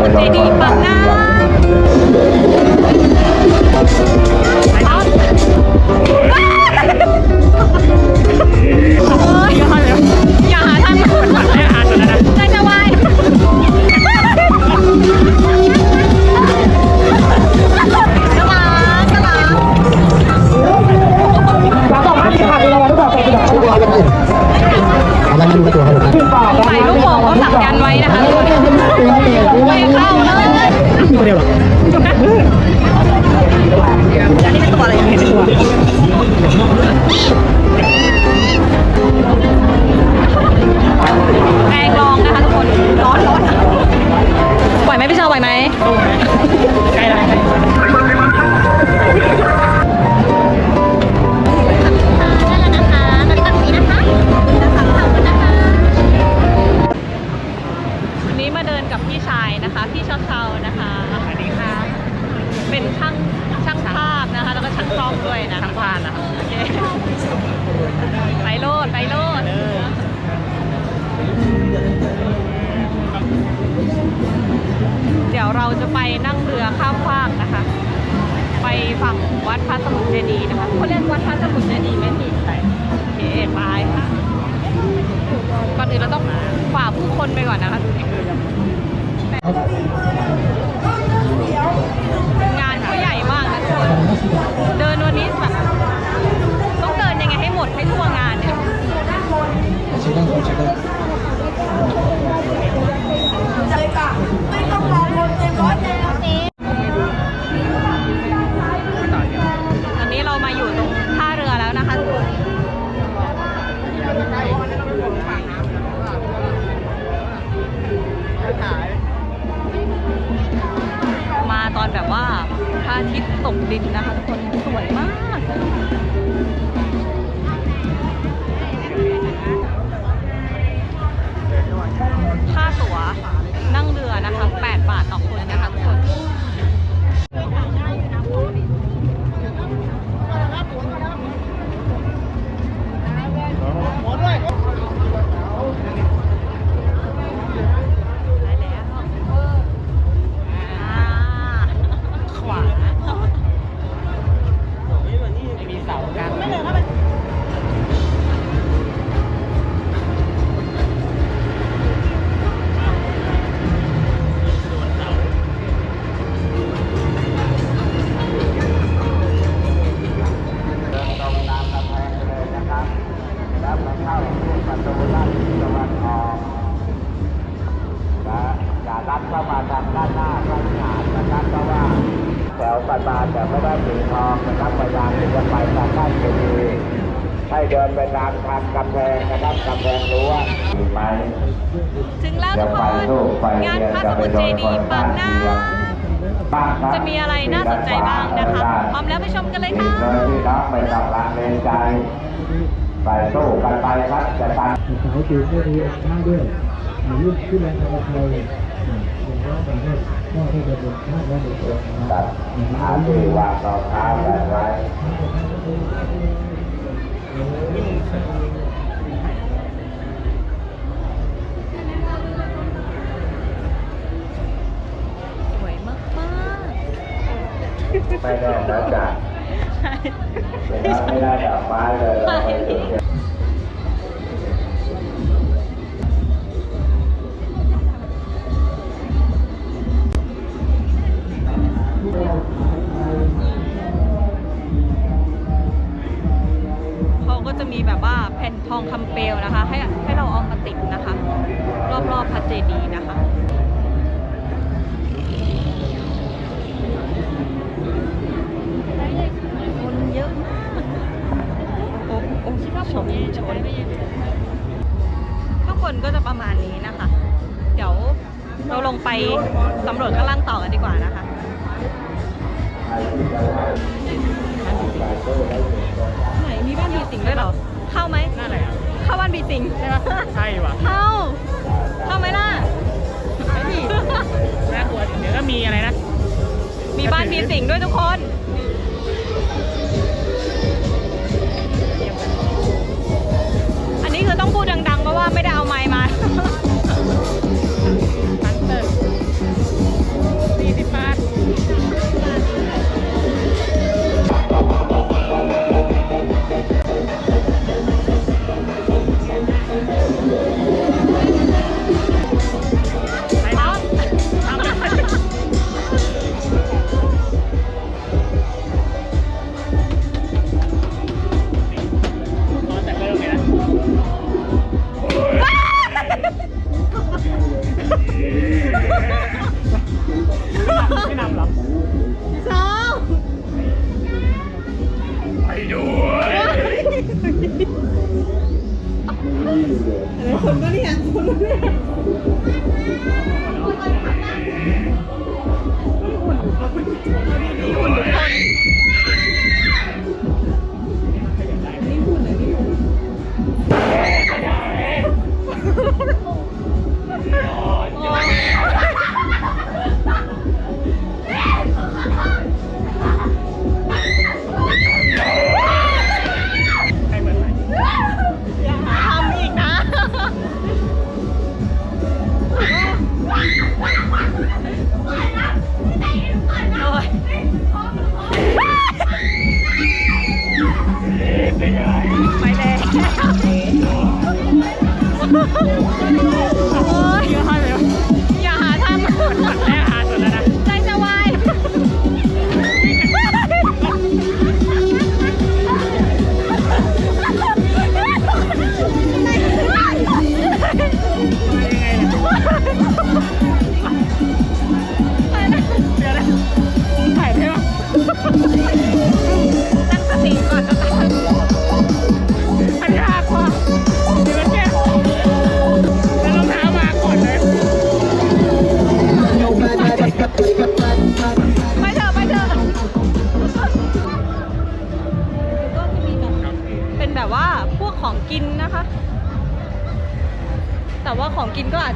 Pwede pag na ไม่ต้องลังเลใจไปโซ่กันไปครับจะตันแต่สาวจิ๋วก็มีอกข้างด้วยหรือลูกขึ้นแรงทางไทยต่ใหระวนกาด็กตัว่าต่อท้ากันไว้ไปได้แล้วจ้ะ ไม่ได้กลับบ้เลยเขาก็จะมีแบบว่าแผ่นทองคำเปลวนะคะ ให้ให้เราเอามาติดนะคะ รอบๆพระเจดีย์นะ ชมชนข้างนก็จะประมาณนี้นะคะ เดี๋ยวเราลงไปสำรวจข้างล่างต่อกันดีกว่านะคะไหนมีบ้านบีสิงด้วยเหรอ เข้าไหมน่าไหนเข้าบ้านบีสิงใช่ไหมใช่ว่ะเข้า เข้าไหมล่ะไม่มีากลัวเดี๋ยวก็มีอะไรนะ มีบ้านบีสิงด้วยทุกคน ต้องพูดดังๆ เพราะว่าไม่ได้เอาไม้มา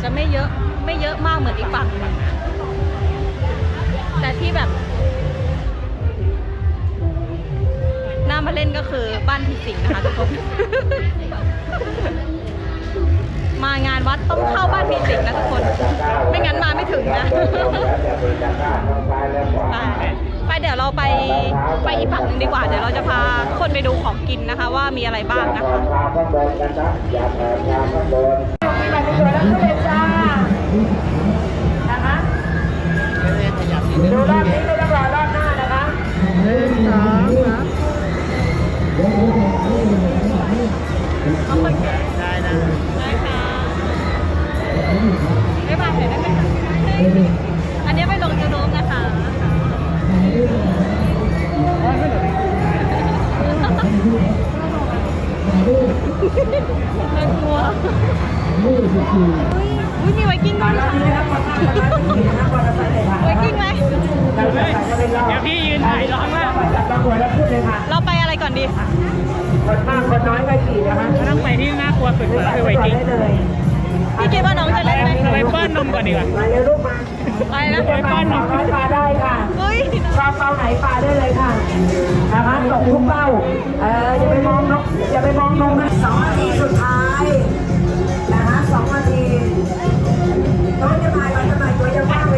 จะไม่เยอะไม่เยอะมากเหมือนอีกฝั่งแต่ที่แบบน่ามาเล่นก็คือบ้านพี่สิงนะคะทุกคนมางานวัดต้องเข้าบ้านพี่สิงนะทุกคน ไม่งั้นมาไม่ถึงนะไปไปเดี๋ยวเราไปไปอีกฝั่งหนึ่งดีกว่า เดี๋ยวเราจะพาคนไปดูของกินนะคะ ว่ามีอะไรบ้างนะคะ ข้างบนกันนะอย่าแอบยา อุ้ยอุ้ยมีไวกิ้งด้วยค่ะไวกิ้งไหมเดี๋ยวพี่ยืนถ่ายร้องล้วต้องหัวแล้วขึ้นเลยค่ะเราไปอะไรก่อนดีคนมากคนน้อยก็ขี่นะคะต้องไปที่น่ากลัวสุดคือไวกิ้งเลยพี่คิดว่าน้องจะเล่นไหมไปป้อนนมก่อนดีกว่ามาเร็วลูกมาไปนะจะมาสองร้อยปลาได้ค่ะเฮ้ยชอบเป้าไหนปลาได้เลยค่ะนะคะตกทุกเป้าเอออย่าไปมองนกอย่าไปมองนกนะสองนาทีสุดท้ายนะ ตอนจะมาก่อนจะมาตัวจะว่าง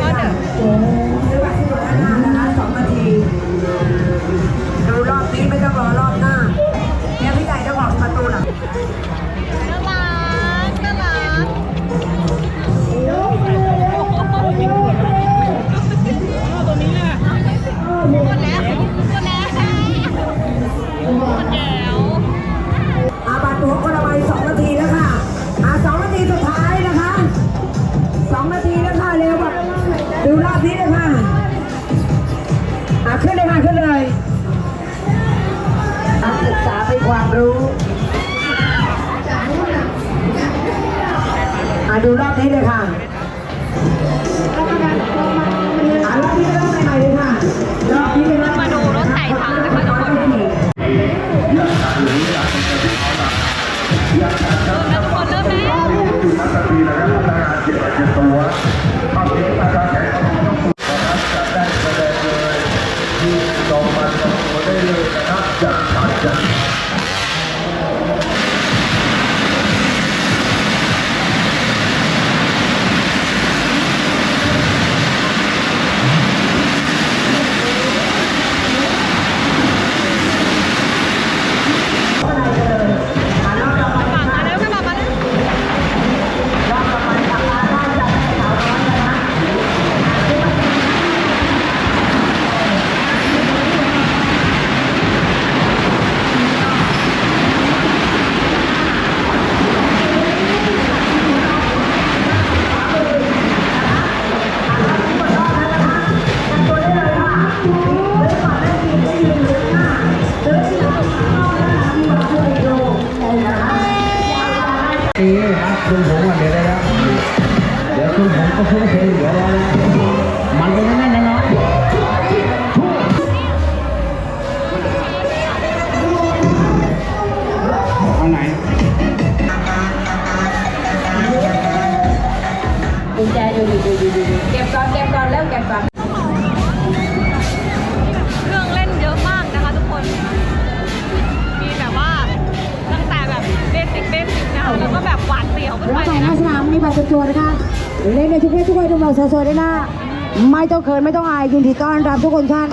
ต้องเขินไม่ต้องอายยินดีต้อนรับทุกคนท่าน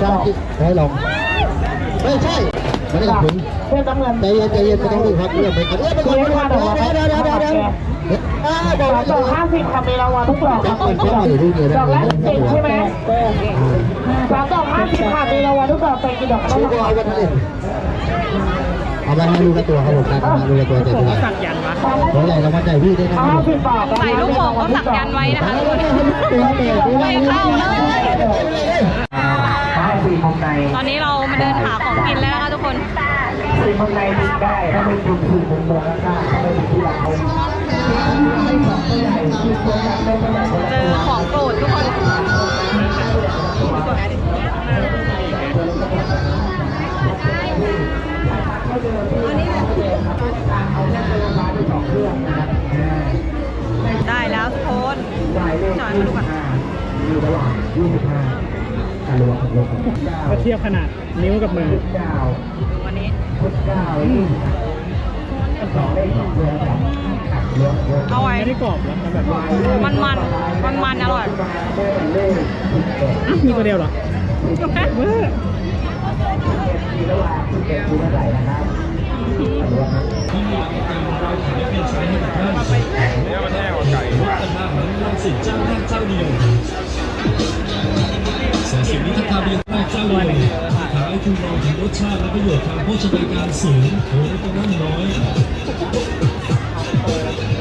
ใช่ให้ลองไม่ใช่ไม่ได้ถึงเพื่อนต้องเงินใจเย็นใจเย็นไม่ต้องรีบครับเรื่องไปกันเรื่องไปก่อนเดี๋ยวเดี๋ยวเดี๋ยวเดี๋ยวเดี๋ยวอ่อกดอกห้าสิบค่ะมีรางวัลทุกดอกจับมันจับมันอยู่ที่เดียวดอกละสิบใช่ไหมสามดอกห้าสิบค่ะมีรางวัลทุกดอกเป็นกี่ดอกซื้อแล้ว เอาวันนี้เอาไปให้ลูกละตัวครับผมครับลูกละตัวใจผมเท่าไหร่ก็สักยันต์วะตัวใหญ่รางวัลใหญ่พี่ได้ครับใส่ลูกโป่งเขาสักยันไว้นะคะทุกคนไม่เข้าเลยถ้าสี่โมงในตอนนี้เรามาเดินหาของกินแล้วนะคะทุกคนสี่โมงในบินได้ถ้าไม่บินสี่โมงโมงแล้วได้ถ้าไม่บินที่หลังเจอของโปรดทุกคน ได้แล้วทุกคนจ่ายเลขจอยมาดูก่อนอยู่ระหว่างยี่สิบห้าอะรวมรวมเก้าก็เทียบขนาดนิ้วกับมือเก้าวันนี้พุทธเก้ายี่สิบสองเลขสองตัวสองขัดเลี้ยวเลี้ยวเอาไว้ไม่ได้กรอบแล้วมันแบบมันมันมันมันๆอร่อยเลขสิบเอ็ดอะมีตัวเดียวเหรอ เว้ยมีระหว่างสิบเอ็ดคูณเท่าไหร่นะครับรวมนะสองสิ่งนี้ถ้าทำเรียงแรกเจ้าเดียวขายคุณรองถึงรสชาติและประโยชน์ทางโภชนาการสูงโหและตัวน้ำน้อย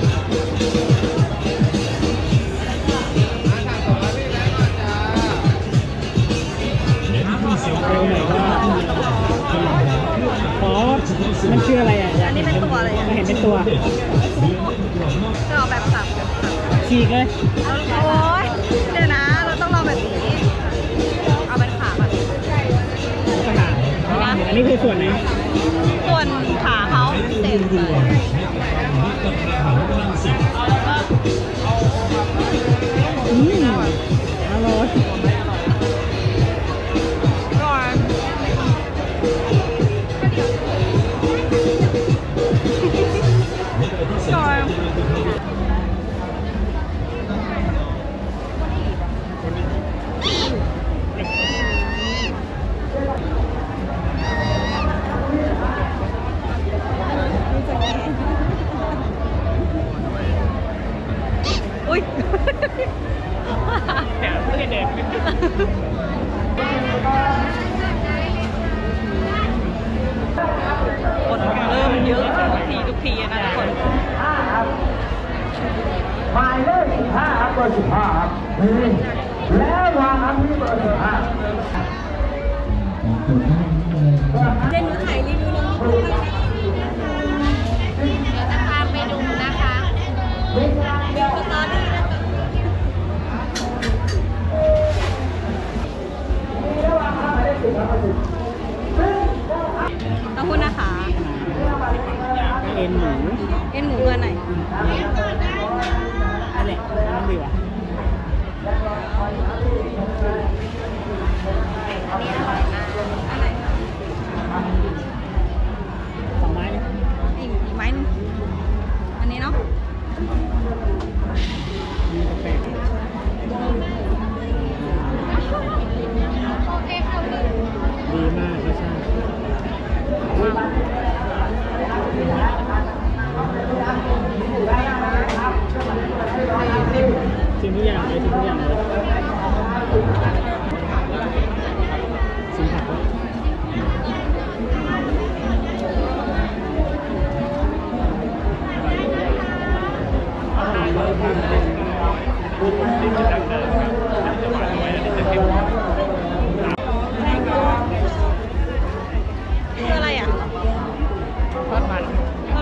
มันชื่ออะไรอะอยากอันนี้เป็นตัวอะไรอะ เห็นเป็นตัวจะเอาแบบสับฉีกเลยโอ้ยเดี๋ยวนะ เราต้องลองแบบนี้ เอาเป็นขาก่อนขนาดอันนี้คือส่วนไหนส่วนขาเขาเต็มเลยอืม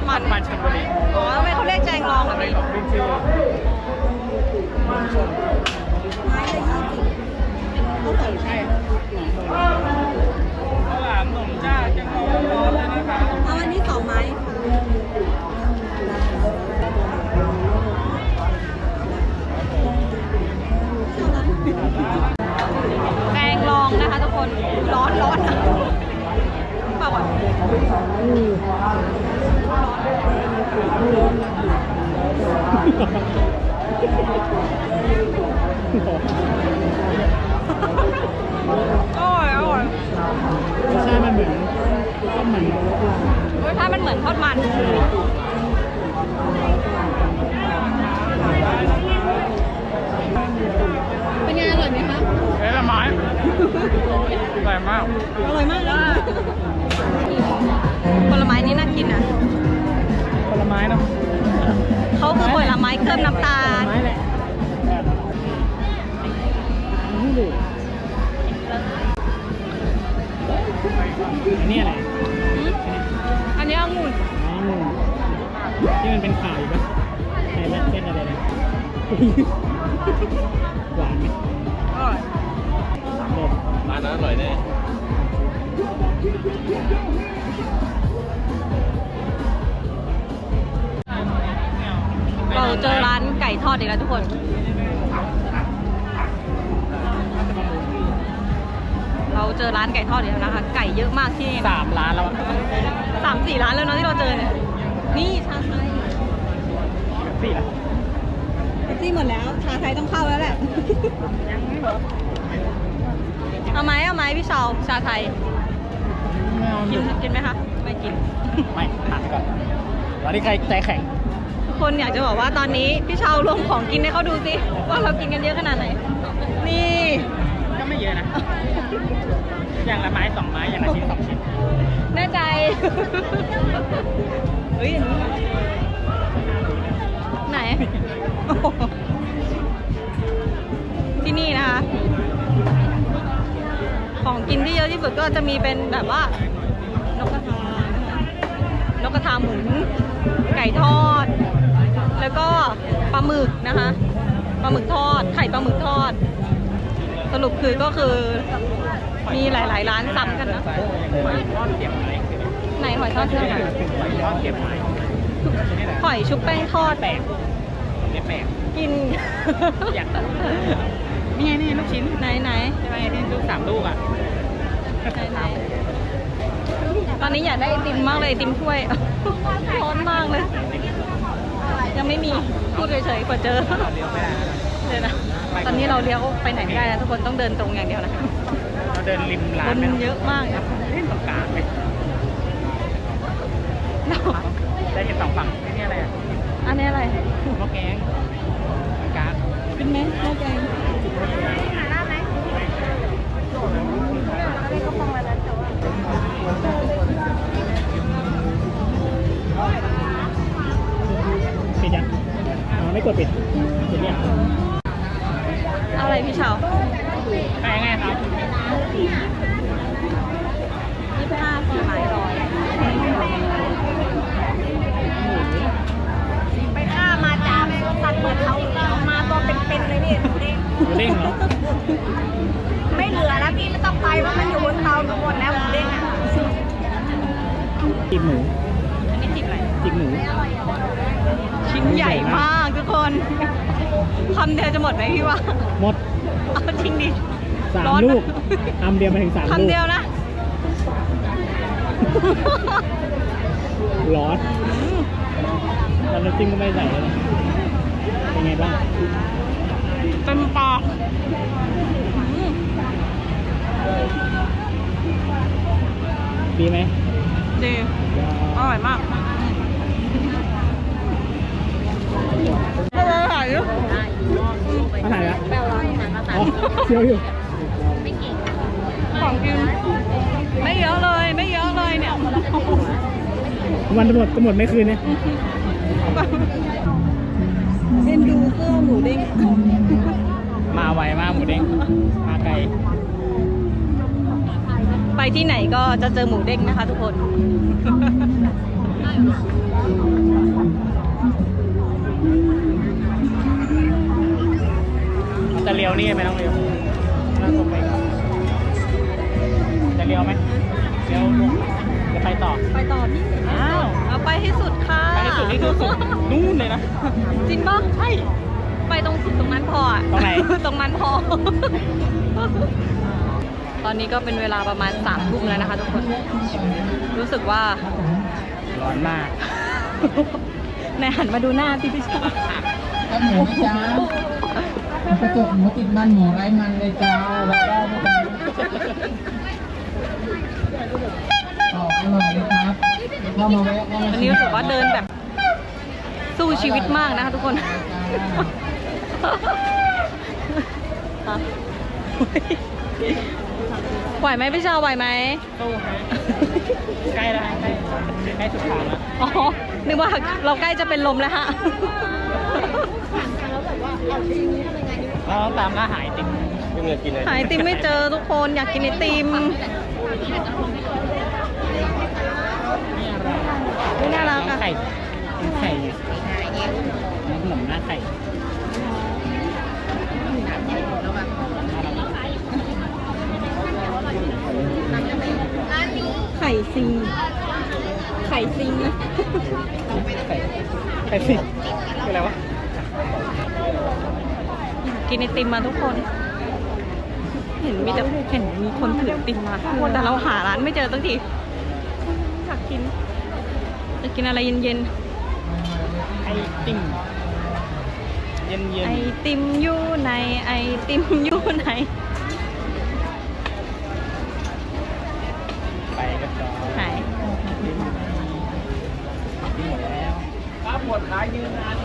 มันมันชลบุรีอ๋อทำไมเขาเรียกแจงรองแบบนี้เป็นชื่อไม้ละยี่สิบเขาใส่ใช่ข้าวหลามหนมจ้าจังหวัดร้อนเลยนะคะเอาอันนี้สองไม้ค่ะแกงรองนะคะทุกคนร้อนร้อนนะเปล่าก่อน อร่อยอร่อยรสชาติมันเหมือนต้มมันรสชาติมันเหมือนทอดมัน เป็นไงอร่อยไหมคะ เอ้ยละไม้ อร่อยมาก อร่อยมากเลยผลไม้นี้น่ ม้เนาะเขาคือผลไม้เคลือบน้ำตาลไม้แหละนี่ดูอันนี้อะไรอันนี้องุ่นอ๋องูที่มันเป็นข่าวอยู่ปะไอ้แม่เป็นอะไรนะหวานไหมอร่อยเด็ดร้านนั้นอร่อยแน่ เราเจอร้านไก่ทอดอีกแล้วทุกคน เราเจอร้านไก่ทอดอีกแล้วนะคะ ไก่เยอะมากที่นี่นะสามร้านแล้วอะสามสี่ร้านแล้วเนาะที่เราเจอเนี่ย นี่ชาไทยสี่ละที่หมดแล้ว ชาไทยต้องเข้าแล้วแหละเอาไหมเอาไหมพี่เชาวชาไทย ไม่เอากินกินไหมคะ ไม่กิน ไม่ผ่านไปก่อนตอนนี้ใครใจแข็งทุก คนอยากจะบอกว่าตอนนี้พี่เชาวรวมของกินให้เขาดูสิว่าเรากินกันเยอะขนาดไหน นี่ ก็ไม่เยอะนะ อย่างละไม้สองไม้อย่างละชิ้นสองชิ้นแน่ใจ เฮ้ยอันนี้ไหนโอ้โหที่นี่นะคะ ของกินที่เยอะที่สุดก็จะมีเป็นแบบว่า นกกระทานะคะนกกระทาหมุน ไก่ทอด แล้วก็ปลาหมึกนะคะปลาหมึกทอด ไข่ปลาหมึกทอด สรุปคือก็คือมีหลาย ๆ ร้านซ้ำกันนะหอยทอดเสียบไม้ไหนหอยทอดเชื่อมหอยทอดเสียบไม้หอยชุบแป้งทอดแปลกเนี่ยแปลกกินอยากนี่ไงนี่ลูกชิ้นไหนไหนใช่ไหมที่ลูกสามลูกอะไหนไหนตอนนี้อยากได้ไอติมมากเลยไอติมถ้วยร้อนมากเลย ยังไม่มีพูดเฉยๆกว่าเจอเลี้ยวไม่ได้เดี๋ยวนะตอนนี้เราเลี้ยวไปไหนไม่ได้นะทุกคนต้องเดินตรงอย่างเดียวนะเราเดินริมร้าคนนไหมเยอะมากอะเล่นตรงกลางเลยได้เห็นสองฝั่งนี่อะไรอะอันนี้อะไรหม้อแกงกลางเป็นไหมข้าวแกงปิ อ๋อไม่กดปิดปิดเนี่ยอะไรพี่เชาวไปยังไงครับยี่สิบห้าสี่ไม้ร้อยไปฆ่ามาจ้าแม่งตัดเหมือนเขาเอามาตัวเป็นๆเลยนี่ดูดิหมูเด้งเหรอไม่เหลือแล้วพี่ไม่ต้องไปเพราะมันอยู่บนเตาหมดแล้วหมูเด้งอะจิบหมูอันนี้จิบอะไรจิบหมู ชิ้นใหญ่มากทุกคนคำเดียวจะหมดไหมพี่ว่าหมด เอาจริงดิ สามร้อนลูกอำเดียวมาถึงสามลูกคำเดียวนะ ร้อนแล้วน้ำจิ้มก็ไม่ใส่เลยนะเป็นไงบ้างเต็มปากอืมดีไหมดีอร่อยมาก อ๋อเชียวอยู่ของกินไม่เยอะเลยไม่เยอะเลยเนี่ยวันจะหมดจะหมดไม่คืนเนี่ยเอ็นดูเครื่องหมูเด้งมาไวมากหมูเด้งมาไกลไปที่ไหนก็จะเจอหมูเด้งนะคะทุกคนจะเลี้ยวนี่ไหมต้องเลี้ยว เลี้ยวไหมเลี้ยวลงจะไปต่อ ไปต่อที่อ้าวเอาไปให้สุดค่ะไปให้สุดที่สุดนู่นเลยนะ จริงปะใช่ ไปตรงสุดตรงนั้นพออะตรงไหน ตรงนั้นพอ ตอนนี้ก็เป็นเวลาประมาณสามทุ่มแล้วนะคะทุกคน รู้สึกว่า ร้อนมากในหันมาดูหน้าพี่พี่ชอบถ้าหมูนะจ้ากระจกหมูติดมันหมูไร้มันเลยจ้าแล้วก็ วะเข้ามาอันนี้รู้สึกว่าเดินแบบสู้ชีวิตมากนะคะทุกคนฮะไหวไหมพี่ชาวไหวไหมตู้ไหมใกล้แล้วใกล้ใกล้สุดทางแล้วอ๋อนึกว่าเราใกล้จะเป็นลมแล้วฮะเราต้องตามล่าหายติมไม่เงินกินเลยหาไอติมไม่เจอทุกคนอยากกินไอติม อุ๊ยน่ารักน้องอะ ไข่น้องไข่น้องขนมหน้าไข่ไข่ซิงไข่ซิงนะไข่ไข่สิคืออะไรวะกินไอติมมาทุกคน เห็นมีแต่เห็นมีคนถือไอติมมาทุกคนแต่เราหาร้านไม่เจอสักทีอยากกิน จะกินอะไรเย็นไอติมเย็นๆเย็นไอติมอยู่ไหนไอติมอยู่ไหน ไปก็จอไหนติมติมหมดแล้วครับหมดขายยืนนาน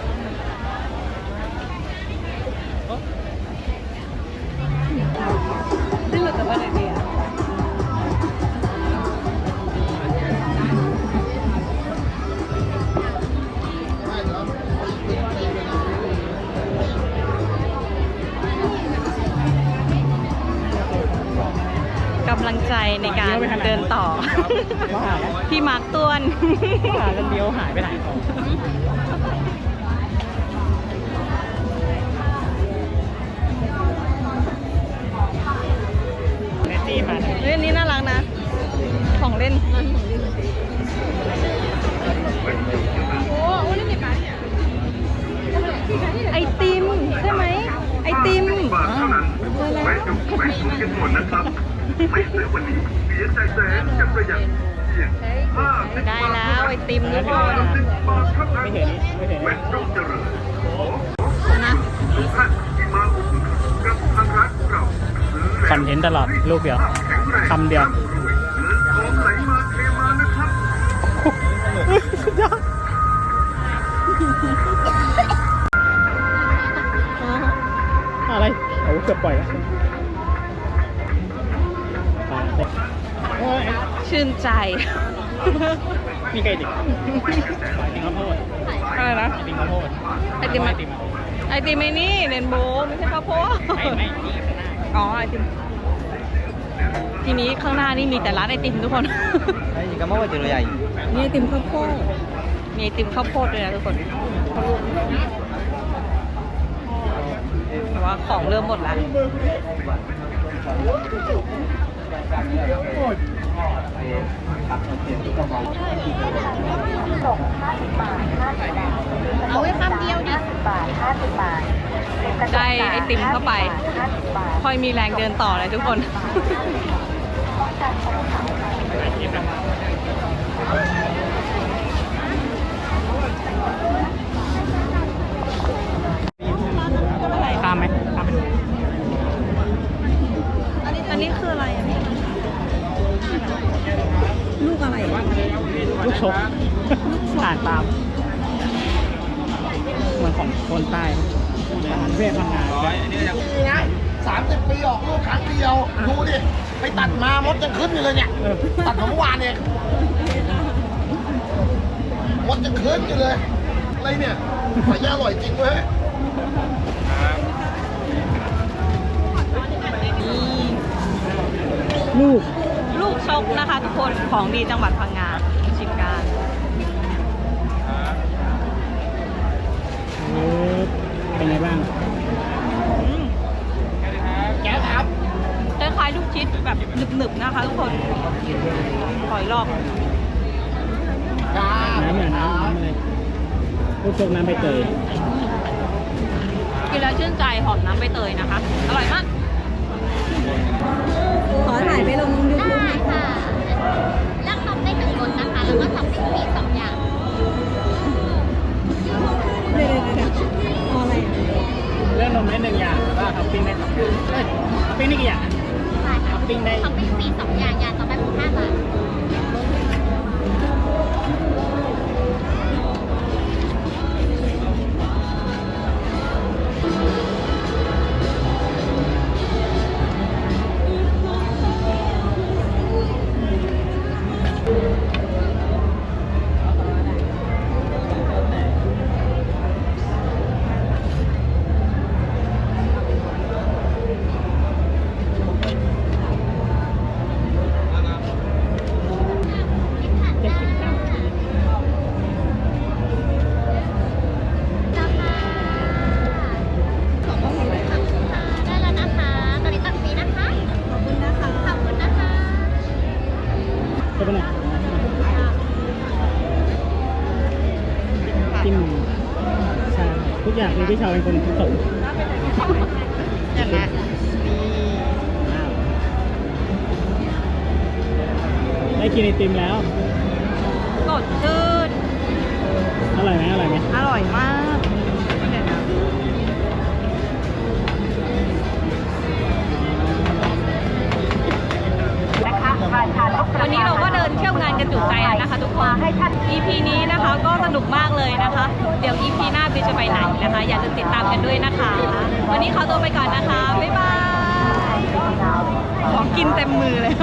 ต่อ ว่าหาแล้วพี่มาร์กต้วนหากันเดียวหายไปไหนของเนตี้มาเล่นนี้น่ารักนะ ของเล่น ไอติมใช่ไหม ไอติม บาทเท่านั้นไม่จุกไม่ถูกกันหมดนะครับ ไม่ซื้อวันนี้เสียใจแสนจะประหยัดเพียงห้าสิบได้แล้วไอติมทุกคนสิบบาทเท่านั้นเม็ดรุ่งเจริญขอขอนะทุกท่านที่มาอุดหนุนกับทางร้านเราคอนเทนต์ตลอดลูกเดียวแข็งแรงคำเดียวร่ำรเอาเทมานะครับสุดยอดอะไรโอ้เกือบปล่อยแล้ว ชื่นใจ มีไก่ดิบไอติมข้าวโพดอะไรนะไอติมข้าวโพดไอติมไอติมไอติมไอ้นี่เรนโบว์ไม่ใช่ข้าวโพดไม่ไม่นี่ข้างหน้าอ๋อไอติมทีนี้ข้างหน้านี่มีแต่ร้านไอติมทุกคนนี่ก็ไม่ว่าจะใหญ่มีไอติมข้าวโพดมีไอติมข้าวโพดด้วยนะทุกคนแต่ว่าของเริ่มหมดแล้ว เอาไว้คำเดียวดิบาทห้าสิบบาทได้ไอติมเข้าไป ค่อยมีแรงเดินต่อเลยทุกคน อะไรอะลูกชกอ่านตามเหมือนของคนใต้ทหารเวทพังงานี่ไงสามสิบปีออกลูกครั้งเดียว ดูดิ ไปตัดมามดยังขึ้นอยู่เลยเนี่ยเออตัดมาเมื่อวานเองมดยังขึ้นอยู่เลย อะไรเนี่ยหอยย่าอร่อยจริงเว้ยลูกลูก ชกนะคะทุกคนของดีจังหวัดพังงาชิมกันเป็นไงบ้างอืมแก้วครับคล้ายๆลูกชิดแบบหนึบๆนะคะทุกคนขอยรอบน้ำเหมือนน้ำน้ำเลยลูกชกน้ำใบเตยกินแล้วชื่นใจหอมน้ำใบเตยนะคะ อร่อยมาก ขอถ่ายไปลงยูทูบได้ ค่ะเลือกทำได้หนึ่งรสนะคะ แล้วก็ทำได้ฟรีสองอย่างเดี๋ยวเดี๋ยวเอาอะไรอะเรื่องนมได้หนึ่งอย่างแล้วก็ท็อปปิ้งได้สองอย่างเอ้ยท็อปปิ้งได้กี่อย่างใช่ค่ะท็อปปิ้งได้ทำได้ฟรีสองอย่างอย่างต่อไปเป็นห้าบาท ช่ปะเนี่จิ้มใช่ทุกอย่างคือพี่ชาวเป็นคนผสมนั่นได้กินไอติมแล้วสดชื่นอร่อยไหมอร่อยไหมอร่อยมาก วันนี้เราก็เดินเที่ยวงานกันจุใจแล้วนะคะทุกคน EP นี้นะคะก็สนุกมากเลยนะคะ เดี๋ยว EP หน้าบิวจะไปไหนนะคะ อย่าลืมติดตามกันด้วยนะคะ วันนี้ขอตัวไปก่อนนะคะ บ๊ายบาย ของกินเต็มมือเลย